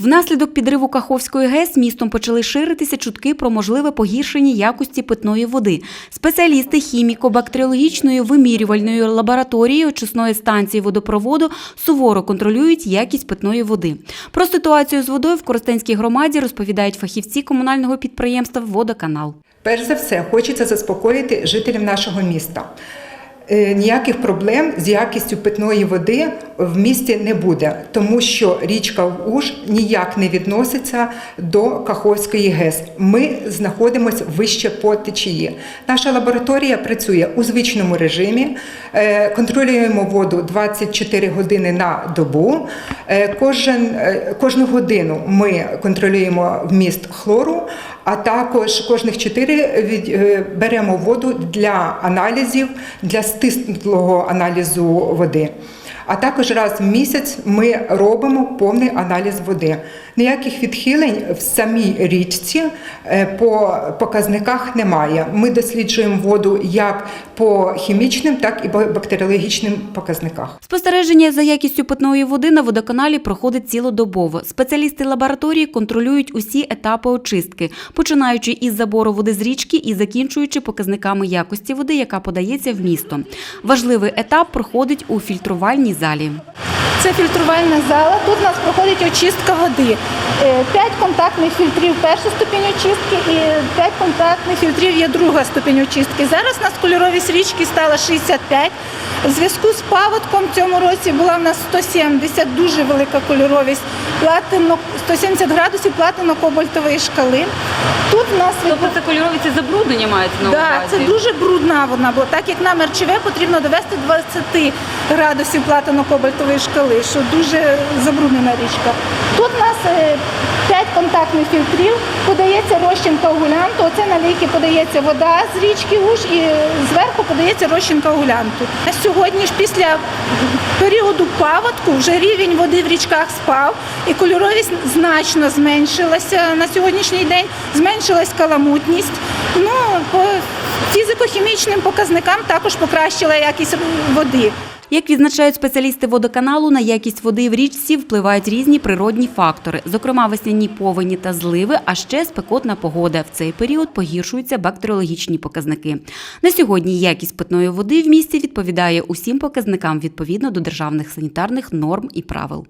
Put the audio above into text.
Внаслідок підриву Каховської ГЕС містом почали ширитися чутки про можливе погіршення якості питної води. Спеціалісти хіміко-бактеріологічної вимірювальної лабораторії очисної станції водопроводу суворо контролюють якість питної води. Про ситуацію з водою в Коростенській громаді розповідають фахівці комунального підприємства Водоканал. Перш за все, хочеться заспокоїти жителів нашого міста. Е, Ніяких проблем з якістю питної води в місті не буде, тому що річка Уж ніяк не відноситься до Каховської ГЕС. Ми знаходимося вище по течії. Наша лабораторія працює у звичному режимі, е, контролюємо воду 24 години на добу. Е, Кожен, кожну годину ми контролюємо вміст хлору, а також кожних 4 від, е, беремо воду для аналізів, для стислого аналізу води. А також раз в місяць ми робимо повний аналіз води. Ніяких відхилень в самій річці е, по показниках немає. Ми досліджуємо воду як по хімічним, так і по бактеріологічним показниках. Спостереження за якістю питної води на водоканалі проходить цілодобово. Спеціалісти лабораторії контролюють усі етапи очистки, починаючи із забору води з річки і закінчуючи показниками якості води, яка подається в місто. Важливий етап проходить у фільтрувальній залі. Це фільтрувальна зала. Тут у нас проходить очистка води. Е, П'ять контактних фільтрів перша ступінь очистки і п'ять контактних фільтрів є друга ступінь очистки. Зараз у нас кольоровість річки стала 65. У зв'язку з паводком в цьому році була в нас 170, дуже велика кольоровість. Платино 170 градусів платино-кобальтової шкали. Тут у нас Тобто це кольорові це забруднення мається на Да, це дуже брудна вона, бо так як нам РЧВ потрібно довести 20 градусів платино-кобальтової шкали, що дуже забруднена річка. Тут у нас 5 контактних фільтрів, подається розчин коагулянту. Оце на ліки подається вода з річки Уж і зверху подається розчин коагулянту. На сьогодні ж після періоду паводку вже рівень води в річках спав і кольоровість значно зменшилася на сьогоднішній день, зменшилась каламутність. Ну, по фізико-хімічним показникам також покращила якість води. Як відзначають спеціалісти водоканалу, на якість води в річці впливають різні природні фактори, зокрема весняні повені та зливи, а ще спекотна погода. В цей період погіршуються бактеріологічні показники. На сьогодні якість питної води в місті відповідає усім показникам відповідно до державних санітарних норм і правил.